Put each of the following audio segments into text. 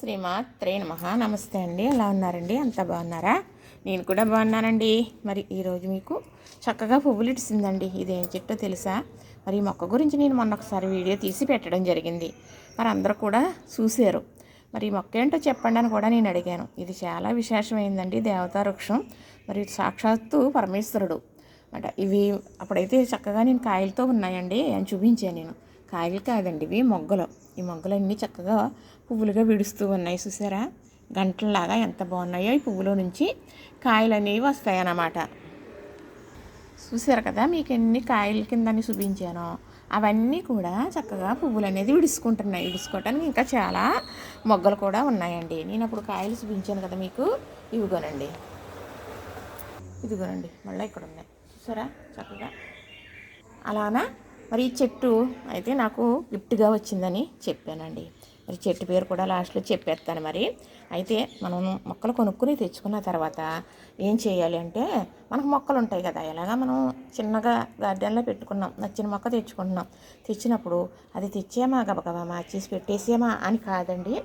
శ్రీమాత్రే నమ. నమస్తే అండి. ఎలా ఉన్నారండి? అంత బాగున్నారా? నేను కూడా బాగున్నానండి. మరి ఈరోజు మీకు చక్కగా పువ్వులు ఇడిసిందండి. ఇదేం చెట్టో తెలుసా? మరి ఈ మొక్క గురించి నేను మొన్న ఒకసారి వీడియో తీసి పెట్టడం జరిగింది. మరి అందరూ కూడా చూశారు. మరి ఈ మొక్క ఏంటో చెప్పండి అని కూడా నేను అడిగాను. ఇది చాలా విశేషమైందండి. దేవతా వృక్షం మరి సాక్షాత్తు పరమేశ్వరుడు. అంటే ఇవి అప్పుడైతే చక్కగా నేను కాయలతో ఉన్నాయండి అని చూపించాను నేను. కాయలు కాదండి ఇవి మొగ్గలు. ఈ మొగ్గలన్నీ చక్కగా పువ్వులుగా విడుస్తూ ఉన్నాయి చూసారా? గంటల్లాగా ఎంత బాగున్నాయో ఈ పువ్వులో నుంచి కాయలు అనేవి వస్తాయన్నమాట. చూసారు కదా మీకు ఎన్ని కాయల కిందని చూపించానో అవన్నీ కూడా చక్కగా పువ్వులు అనేది విడుచుకుంటున్నాయి. విడుచుకోవటానికి ఇంకా చాలా మొగ్గలు కూడా ఉన్నాయండి. నేను అప్పుడు కాయలు చూపించాను కదా మీకు ఇవిగోనండి. ఇదిగోనండి మళ్ళీ ఇక్కడ ఉన్నాయి చూసారా? చక్కగా. అలానా? మరి ఈ చెట్టు అయితే నాకు గిఫ్ట్గా వచ్చిందని చెప్పానండి. మరి చెట్టు పేరు కూడా లాస్ట్లో చెప్పేస్తాను మరి. అయితే మనం మొక్కలు కొనుక్కుని తెచ్చుకున్న తర్వాత ఏం చేయాలి అంటే మనకు మొక్కలు ఉంటాయి కదా ఎలాగా మనం చిన్నగా గార్డెన్లో పెట్టుకున్నాం నచ్చిన మొక్క తెచ్చుకుంటున్నాం. తెచ్చినప్పుడు అది తెచ్చేమా గబగబా మార్చేసి పెట్టేసేమా అని కాదండి.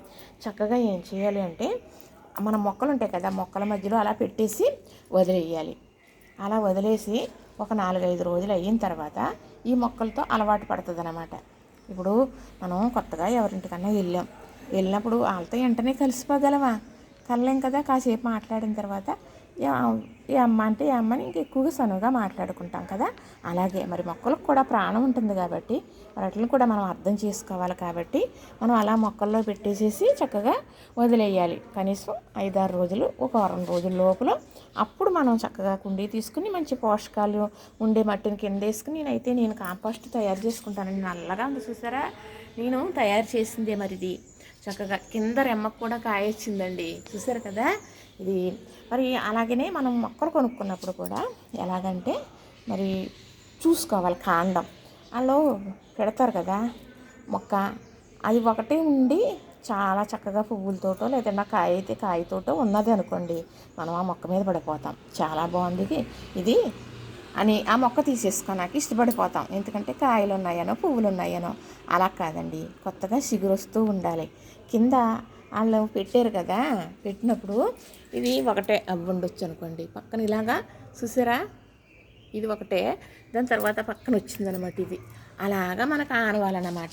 చక్కగా ఏం చేయాలి అంటే మన మొక్కలు ఉంటాయి కదా మొక్కల మధ్యలో అలా పెట్టేసి వదిలేయాలి. అలా వదిలేసి ఒక నాలుగైదు రోజులు అయిన తర్వాత ఈ మొక్కలతో అలవాటు పడుతుంది అనమాట ఇప్పుడు మనం కొత్తగా ఎవరింటికన్నా వెళ్ళాం. వెళ్ళినప్పుడు వాళ్ళతో వెంటనే కలిసిపోగలవా కలలేం కదా కాసేపు మాట్లాడిన తర్వాత ఏ అమ్మ అంటే ఏ అమ్మని ఇంక ఎక్కువగా సనువుగా మాట్లాడుకుంటాం కదా. అలాగే మరి మొక్కలకు కూడా ప్రాణం ఉంటుంది కాబట్టి మరి వాటిని కూడా మనం అర్థం చేసుకోవాలి కాబట్టి మనం అలా మొక్కల్లో పెట్టేసేసి చక్కగా వదిలేయాలి. కనీసం ఐదారు రోజులు ఒక వారం రోజుల లోపల అప్పుడు మనం చక్కగా కుండీ తీసుకుని మంచి పోషకాలు ఉండే మట్టిని కింద వేసుకుని నేనైతే నేను కాంపోస్ట్ తయారు చేసుకుంటానండి నల్లగా ఉంది చూసారా? నేను తయారు చేసిందే మరిది. చక్కగా కింద రెమ్మకు కూడా కాయ వచ్చిందండి. చూసారు కదా? ఇది మరి అలాగనే మనం మొక్కలు కొనుక్కున్నప్పుడు కూడా ఎలాగంటే మరి చూసుకోవాలి కాండం. వాళ్ళు పెడతారు కదా మొక్క. అది ఒకటే ఉండి చాలా చక్కగా పువ్వులతోటో లేదంటే కాయ అయితే కాయతోటో ఉన్నది అనుకోండి. మనం ఆ మొక్క మీద పడిపోతాం. చాలా బాగుంది ఇది. అని ఆ మొక్క తీసేసుకోనాక ఇష్టపడిపోతాం. ఎందుకంటే కాయలు ఉన్నాయనో పువ్వులు ఉన్నాయనో అలా కాదండి. కొత్తగా చిగురు వస్తూ ఉండాలి. కింద వాళ్ళు పెట్టారు కదా పెట్టినప్పుడు ఇది ఒకటే అవ్వండొచ్చు అనుకోండి. పక్కన ఇలాగా చూసారా? ఇది ఒకటే. దాని తర్వాత పక్కన వచ్చిందనమాట ఇది. అలాగా మనకు ఆనవాలన్నమాట.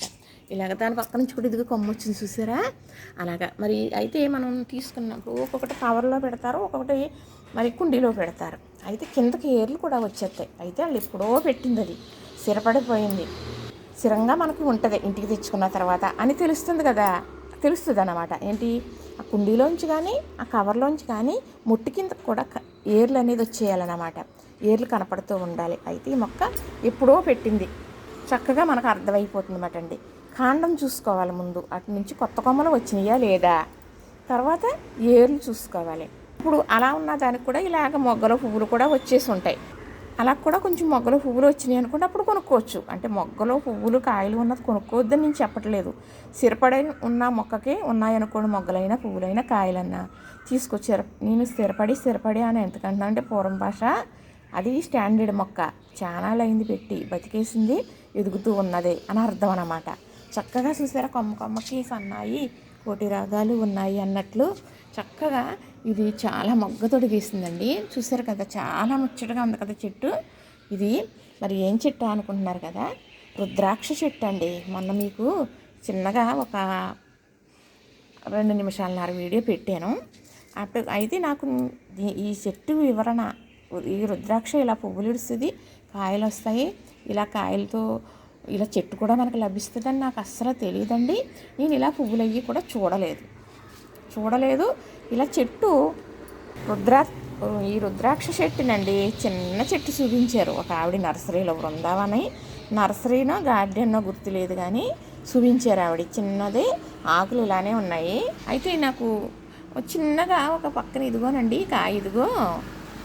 ఇలాగ దాని పక్క నుంచి కూడా ఇదిగో కొమ్మ వచ్చింది చూసారా? అలాగా. మరి అయితే మనం తీసుకున్నప్పుడు ఒక్కొక్కటి కవర్లో పెడతారు ఒక్కొక్కటి మరి కుండీలో పెడతారు. అయితే కిందకి ఏర్లు కూడా వచ్చేస్తాయి. అయితే వాళ్ళు ఎప్పుడో పెట్టింది అది. స్థిరపడిపోయింది. స్థిరంగా మనకు ఉంటుంది. ఇంటికి తెచ్చుకున్న తర్వాత అని తెలుస్తుంది కదా. తెలుస్తుంది అనమాట ఏంటి? ఆ కుండీలోంచి కానీ ఆ కవర్లోంచి కానీ ముట్టి కింద కూడా ఏర్లు అనేది వచ్చేయాలన్నమాట. ఏర్లు కనపడుతూ ఉండాలి. అయితే ఈ మొక్క ఎప్పుడో పెట్టింది. చక్కగా మనకు అర్థమైపోతుంది అన్నమాట అండి. కాండం చూసుకోవాలి ముందు. అటు నుంచి కొత్త కొమ్మలు వచ్చినాయా లేదా? తర్వాత ఏర్లు చూసుకోవాలి. ఇప్పుడు అలా ఉన్న దానికి కూడా ఇలాగ మొగ్గల పువ్వులు కూడా వచ్చేసి ఉంటాయి. అలా కూడా కొంచెం మొగ్గలో పువ్వులు వచ్చినాయి అనుకుంటే అప్పుడు కొనుక్కోవచ్చు. అంటే మొగ్గలో పువ్వులు కాయలు ఉన్నది కొనుక్కోవద్దని నేను చెప్పట్లేదు. స్థిరపడి ఉన్న మొక్కకి ఉన్నాయనుకోండి మొగ్గలైనా పువ్వులైనా కాయలన్నా తీసుకొచ్చారు. నేను స్థిరపడి స్థిరపడి అని ఎంతకంటున్నా అంటే పూర్వం భాష అది స్టాండర్డ్ మొక్క. చాలా అయింది పెట్టి బతికేసింది ఎదుగుతూ ఉన్నది అని అర్థం అన్నమాట. చక్కగా చూసారా కొమ్మ కొమ్మకి సన్నాయి కోటి రాగాలు ఉన్నాయి అన్నట్లు చక్కగా ఇది చాలా మగ్గ తొడిగేసిందండి చూసారు కదా చాలా ముచ్చటగా ఉంది కదా చెట్టు. ఇది మరి ఏం చెట్టు అనుకుంటున్నారు కదా? రుద్రాక్ష చెట్టు అండి. మొన్న మీకు చిన్నగా ఒక రెండు నిమిషాలన్నర వీడియో పెట్టాను. అప్పుడు అయితే నాకు ఈ చెట్టు వివరణ ఈ రుద్రాక్ష ఇలా పువ్వులు ఇడుస్తుంది కాయలు వస్తాయి ఇలా కాయలతో ఇలా చెట్టు కూడా మనకు లభిస్తుందని నాకు అస్సలు తెలియదండి. నేను ఇలా పువ్వులు అయ్యి కూడా చూడలేదు. చూడలేదు. ఇలా చెట్టు రుద్రా ఈ రుద్రాక్ష చెట్టునండి చిన్న చెట్టు చూపించారు. ఒక ఆవిడ నర్సరీలో బృందావని నర్సరీనో గార్డెన్నో గుర్తులేదు కానీ చూపించారు ఆవిడ. చిన్నది ఆకులు ఇలానే ఉన్నాయి. అయితే నాకు చిన్నగా ఒక పక్కన ఇదిగోనండి కాయ ఇదిగో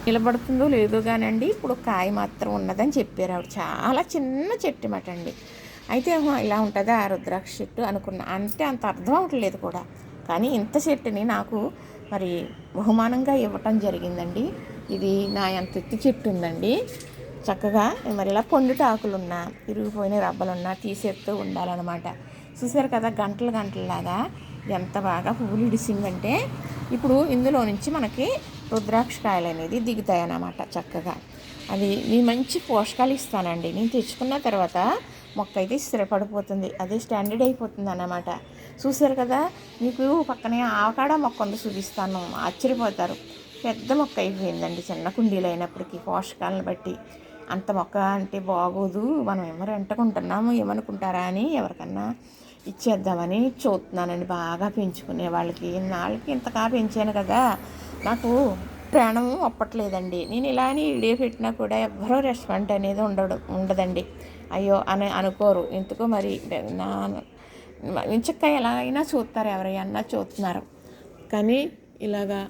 నిలబడుతుందో లేదో కానండి ఇప్పుడు కాయ మాత్రం ఉన్నదని చెప్పారు ఆవిడ. చాలా చిన్న చెట్టు మాట అండి అయితే ఇలా ఉంటుందా రుద్రాక్ష చెట్టు అనుకున్నా. అంటే అంత అర్థం అవట్లేదు కూడా. కానీ ఇంత చెట్టుని నాకు మరి బహుమానంగా ఇవ్వటం జరిగిందండి. ఇది నా ఎంత ఎత్తి చెట్టు ఉందండి. చక్కగా మరి ఇలా పొండుటాకులున్నా ఇరిగిపోయిన రబ్బలున్నా తీసేస్తూ ఉండాలన్నమాట. చూసారు కదా గంటలు గంటలలాగా ఎంత బాగా పువ్వులు ఇడిసిందంటే ఇప్పుడు ఇందులో నుంచి మనకి రుద్రాక్ష కాయలు అనేది దిగుతాయి అన్నమాట చక్కగా. అది మీ మంచి పోషకాలు ఇస్తానండి. నేను తెచ్చుకున్న తర్వాత మొక్క అయితే స్థిరపడిపోతుంది. అదే స్టాండర్డ్ అయిపోతుంది అన్నమాట. చూసారు కదా? మీకు పక్కనే ఆవకాడ మొక్క ఉంది చూపిస్తాను. ఆశ్చర్యపోతారు. పెద్ద మొక్క అయిపోయిందండి చిన్న కుండీలు అయినప్పటికీ పోషకాలను బట్టి. అంత మొక్క అంటే బాగోదు. మనం ఏమో రెంటకుంటున్నాము ఏమనుకుంటారా అని ఎవరికన్నా ఇచ్చేద్దామని చూస్తున్నానండి. బాగా పెంచుకునే వాళ్ళకి. నాళ్ళకి ఇంతగా పెంచాను కదా. నాకు ప్రాణం ఒప్పట్లేదండి. నేను ఇలా అని వీడియో పెట్టినా కూడా ఎవరో రెస్పాండ్ అనేది ఉండడు ఉండదండి. అయ్యో అని అనుకోరు. ఎందుకో మరి? నా ఇంచక్క ఎలాగైనా చూస్తారు ఎవరైనా చూస్తున్నారు. కానీ ఇలాగా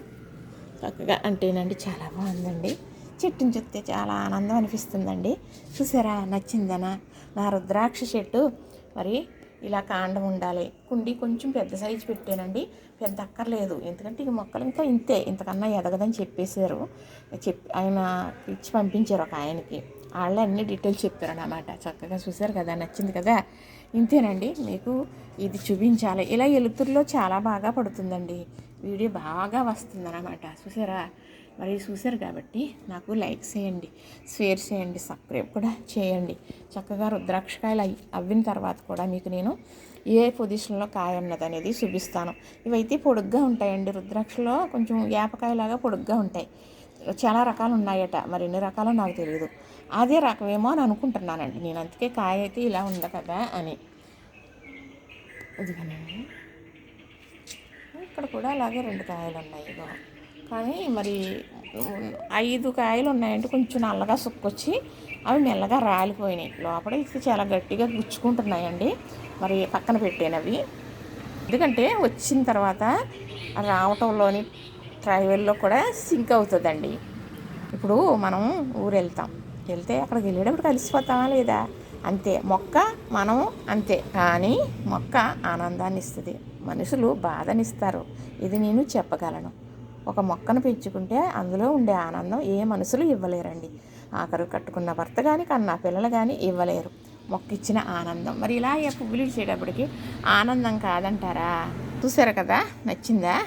చక్కగా అంటేనండి చాలా బాగుందండి. చెట్టుని చూస్తే చాలా ఆనందం అనిపిస్తుందండి. చూసారా? నచ్చిందనా? నా రుద్రాక్ష చెట్టు. మరి ఇలా కాండం ఉండాలి. కుండి కొంచెం పెద్ద సైజు పెట్టానండి. పెద్ద అక్కర్లేదు. ఎందుకంటే ఈ మొక్కలు ఇంకా ఇంతే. ఇంతకన్నా ఎదగదని చెప్పేశారు. చెప్పి ఆయన ఇచ్చి పంపించారు ఒక ఆయనకి. వాళ్ళే అన్ని డీటెయిల్స్ చెప్తారనమాట చక్కగా చూసారు కదా నచ్చింది కదా? ఇంతేనండి మీకు ఇది చూపించాలి. ఇలా ఎలుతురులో చాలా బాగా పడుతుందండి. వీడియో బాగా వస్తుందన్నమాట. చూసారా? మరి చూసారు కాబట్టి నాకు లైక్ చేయండి షేర్ చేయండి సబ్స్క్రైబ్ కూడా చేయండి. చక్కగా రుద్రాక్షకాయలు అవి అవ్విన తర్వాత కూడా మీకు నేను ఏ పొజిషన్లో కాయ ఉన్నది అనేది చూపిస్తాను. ఇవైతే పొడుగ్గా ఉంటాయండి. రుద్రాక్షలో కొంచెం వేపకాయలాగా పొడుగ్గా ఉంటాయి. చాలా రకాలు ఉన్నాయట మరి ఎన్ని రకాలో నాకు తెలియదు అదే రకమేమో అని అనుకుంటున్నానండి. నేను అందుకే కాయ అయితే ఇలా ఉంది కదా అని. ఇదిగోనండి. ఇక్కడ కూడా అలాగే రెండు కాయలు ఉన్నాయి ఇదో కానీ మరి ఐదు కాయలు ఉన్నాయంటే కొంచెం నల్లగా సుక్కొచ్చి అవి మెల్లగా రాలిపోయినాయి. లోపల ఇది చాలా గట్టిగా గుచ్చుకుంటున్నాయండి. మరి పక్కన పెట్టేనవి. ఎందుకంటే వచ్చిన తర్వాత రావటంలోని ట్రైవెల్లో కూడా సింక్ అవుతుందండి. ఇప్పుడు మనం ఊరు వెళ్తాం వెళ్తే అక్కడికి వెళ్ళేటప్పుడు కలిసిపోతామా లేదా? అంతే. మొక్క మనం అంతే. కానీ మొక్క ఆనందాన్ని ఇస్తుంది. మనుషులు బాధనిస్తారు. ఇది నేను చెప్పగలను. ఒక మొక్కను పెంచుకుంటే అందులో ఉండే ఆనందం ఏ మనుషులు ఇవ్వలేరండి. ఆఖరు కట్టుకున్న భర్త కానీ కన్నా పిల్లలు కానీ ఇవ్వలేరు. మొక్క ఇచ్చిన ఆనందం. మరి ఇలా పువ్వులు ఇచ్చేటప్పటికి ఆనందం కాదంటారా? చూసారు కదా? నచ్చిందా?